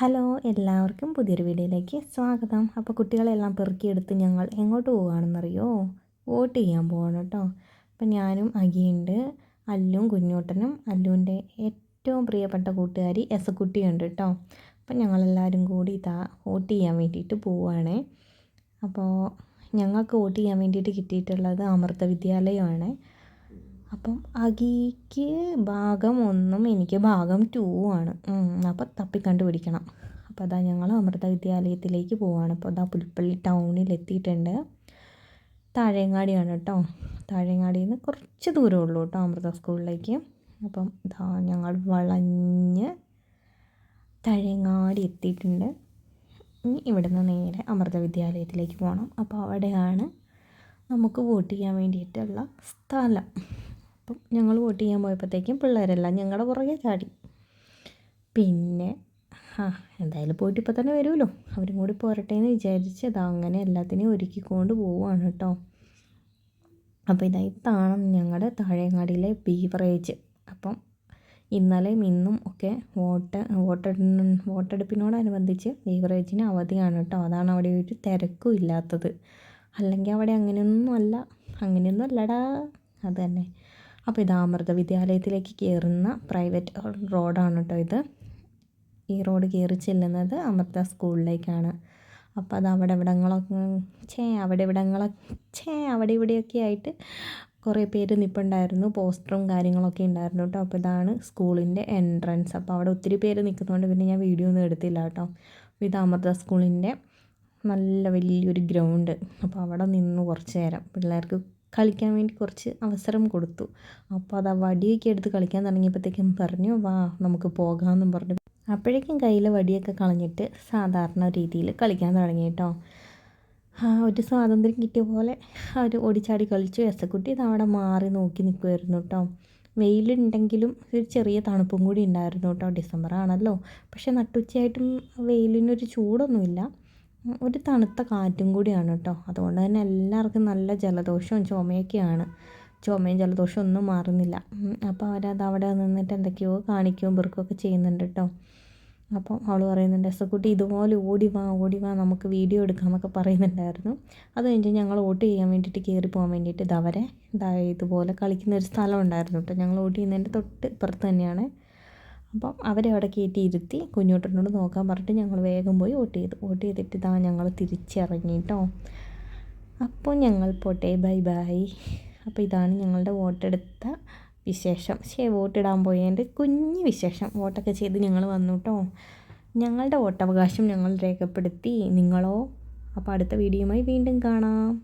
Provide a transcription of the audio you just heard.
Hello എല്ലാവർക്കും പുതിയൊരു വീഡിയോയിലേക്ക് സ്വാഗതം. അപ്പോൾ കുട്ടികളെല്ലാം പെറുക്കിയെടുത്ത് ഞങ്ങൾ എങ്ങോട്ട് പോവുകയാണെന്നറിയോ? വോട്ട് ചെയ്യാൻ പോവാണ് കേട്ടോ. അപ്പം ഞാനും അഖിയുണ്ട് അല്ലും കുഞ്ഞോട്ടനും അല്ലുവിന്റെ ഏറ്റവും പ്രിയപ്പെട്ട കൂട്ടുകാരി എസ് എസക്കുട്ടിയുണ്ട് കേട്ടോ. അപ്പം ഞങ്ങളെല്ലാവരും കൂടി ഇതാ വോട്ട് ചെയ്യാൻ വേണ്ടിയിട്ട് പോവുകയാണേ. അപ്പോൾ ഞങ്ങൾക്ക് വോട്ട് ചെയ്യാൻ വേണ്ടിയിട്ട് കിട്ടിയിട്ടുള്ളത് അമൃത വിദ്യാലയമാണ്. അപ്പം അഗിക്ക് ഭാഗം ഒന്നും എനിക്ക് ഭാഗം ടൂ ആണ്. അപ്പോൾ തപ്പി കണ്ടുപിടിക്കണം അപ്പോൾ അതാ ഞങ്ങൾ അമൃത വിദ്യാലയത്തിലേക്ക് പോവാണ്. അപ്പോൾ അതാ പുൽപ്പള്ളി ടൗണിൽ എത്തിയിട്ടുണ്ട് താഴേങ്ങാടിയാണ് കേട്ടോ താഴേങ്ങാടിയിൽ നിന്ന് കുറച്ച് ദൂരമേ ഉള്ളൂ കേട്ടോ അമൃത സ്കൂളിലേക്ക്. അപ്പം ഇതാ ഞങ്ങൾ വളഞ്ഞ് തഴങ്ങാടി എത്തിയിട്ടുണ്ട്. ഇനി ഇവിടുന്ന് നേരെ അമൃത വിദ്യാലയത്തിലേക്ക് പോകണം അപ്പോൾ അവിടെയാണ് നമുക്ക് വോട്ട് ചെയ്യാൻ വേണ്ടിയിട്ടുള്ള സ്ഥലം. അപ്പം ഞങ്ങൾ വോട്ട് ചെയ്യാൻ പോയപ്പോഴത്തേക്കും പിള്ളേരെല്ലാം ഞങ്ങളുടെ പുറകെ ചാടി. പിന്നെ ആ എന്തായാലും പോയിട്ട് ഇപ്പോൾ തന്നെ വരുമല്ലോ. അവരും കൂടി പോരട്ടെ എന്ന് വിചാരിച്ച് അത് അങ്ങനെ എല്ലാത്തിനെയും ഒരുക്കിക്കൊണ്ട് പോവുകയാണ് കേട്ടോ. അപ്പോൾ ഇതാണ് ഞങ്ങളുടെ താഴെങ്ങാടിയിലെ ബീവറേജ്. അപ്പം ഇന്നലെയും ഇന്നും ഒക്കെ വോട്ട് വോട്ടെ വോട്ടെടുപ്പിനോടനുബന്ധിച്ച് ബീവറേജിന് അവധിയാണ് കേട്ടോ. അതാണ് അവിടെ ഒരു തിരക്കും ഇല്ലാത്തത്. അല്ലെങ്കിൽ അവിടെ അങ്ങനെയൊന്നും അല്ല അങ്ങനെയൊന്നും അല്ലടാ അത് തന്നെ. അപ്പോൾ ഇത് അമൃത വിദ്യാലയത്തിലേക്ക് കയറുന്ന പ്രൈവറ്റ് റോഡാണ് കേട്ടോ ഇത്. ഈ റോഡ് കയറി ചെല്ലുന്നത് അമൃത സ്കൂളിലേക്കാണ്. അപ്പോൾ അത് അവിടെ ഇവിടങ്ങളൊക്കെ ഛേ അവിടെ ഇവിടങ്ങളൊക്കെ ഛേ അവിടെ ഇവിടെയൊക്കെ ആയിട്ട് കുറേ പേര് നിൽപ്പുണ്ടായിരുന്നു പോസ്റ്ററും കാര്യങ്ങളൊക്കെ ഉണ്ടായിരുന്നു കേട്ടോ അപ്പോൾ ഇതാണ് സ്കൂളിന്റെ എൻട്രൻസ് അപ്പോൾ അവിടെ ഒത്തിരി പേര് നിൽക്കുന്നതുകൊണ്ട് പിന്നെ ഞാൻ വീഡിയോ ഒന്നും എടുത്തില്ല കേട്ടോ ഇത് അമൃത സ്കൂളിന്റെ നല്ല വലിയൊരു ഗ്രൗണ്ട് അപ്പോൾ അവിടെ നിന്ന് കുറച്ച് നേരം പിള്ളേർക്ക് കളിക്കാൻ വേണ്ടി കുറച്ച് അവസരം കൊടുത്തു. അപ്പോൾ അത് ആ വടിയൊക്കെ എടുത്ത് കളിക്കാൻ തുടങ്ങിയപ്പോഴത്തേക്കും പറഞ്ഞു വാ നമുക്ക് പോകാമെന്നും പറഞ്ഞു. അപ്പോഴേക്കും കയ്യിലെ വടിയൊക്കെ കളഞ്ഞിട്ട് സാധാരണ രീതിയിൽ കളിക്കാൻ തുടങ്ങി കേട്ടോ. ഒരു സ്വാതന്ത്ര്യം കിട്ടിയ പോലെ അവർ ഓടിച്ചാടി കളിച്ചു. എസക്കുട്ടി അവിടെ മാറി നോക്കി നിൽക്കുമായിരുന്നു കേട്ടോ. വെയിലുണ്ടെങ്കിലും ഒരു ചെറിയ തണുപ്പും കൂടി ഉണ്ടായിരുന്നു കേട്ടോ. ഡിസംബർ ആണല്ലോ പക്ഷേ നട്ടുച്ചയായിട്ടും വെയിലിനൊരു ചൂടൊന്നുമില്ല. ഒരു തണുത്ത കാറ്റും കൂടിയാണ് കേട്ടോ അതുകൊണ്ട് തന്നെ എല്ലാവർക്കും നല്ല ജലദോഷവും ചുമയൊക്കെയാണ്. ചുമയും ജലദോഷവും ഒന്നും മാറുന്നില്ല. അപ്പോൾ അവരത് അവിടെ നിന്നിട്ട് എന്തൊക്കെയോ കാണിക്കുകയും പെറുക്കുകയൊക്കെ ചെയ്യുന്നുണ്ട് കേട്ടോ അപ്പോൾ അവൾ പറയുന്നുണ്ട് എസക്കുട്ടി ഇതുപോലെ ഓടി വാ ഓടി വാ നമുക്ക് വീഡിയോ എടുക്കാമെന്നൊക്കെ പറയുന്നുണ്ടായിരുന്നു. അത് കഴിഞ്ഞ് ഞങ്ങൾ വോട്ട് ചെയ്യാൻ വേണ്ടിയിട്ട് കയറി പോകാൻ വേണ്ടിയിട്ട് ഇതവരെ ഇതാ ഇതുപോലെ കളിക്കുന്ന ഒരു സ്ഥലം ഉണ്ടായിരുന്നു കേട്ടോ ഞങ്ങൾ വോട്ട് ചെയ്യുന്നതിന്റെ തൊട്ട് ഇപ്പുറത്ത് തന്നെയാണ്. അപ്പം അവരെ അവിടെ കയറ്റി ഇരുത്തി കുഞ്ഞോട്ടനോട് നോക്കാൻ പറഞ്ഞിട്ട് ഞങ്ങൾ വേഗം പോയി വോട്ട് ചെയ്തു. വോട്ട് ചെയ്തിട്ട് ഇതാ ഞങ്ങൾ തിരിച്ചിറങ്ങിട്ടോ അപ്പോൾ ഞങ്ങൾ പോട്ടെ ബൈ ബൈ. അപ്പോൾ ഇതാണ് ഞങ്ങളുടെ വോട്ടെടുത്ത വിശേഷം. ശേ വോട്ടിടാൻ പോയതിന്റെ കുഞ്ഞ് വിശേഷം. വോട്ടൊക്കെ ചെയ്ത് ഞങ്ങൾ വന്നു കേട്ടോ ഞങ്ങളുടെ വോട്ടവകാശം ഞങ്ങൾ രേഖപ്പെടുത്തി നിങ്ങളോ. അപ്പോൾ അടുത്ത വീഡിയോയുമായി വീണ്ടും കാണാം.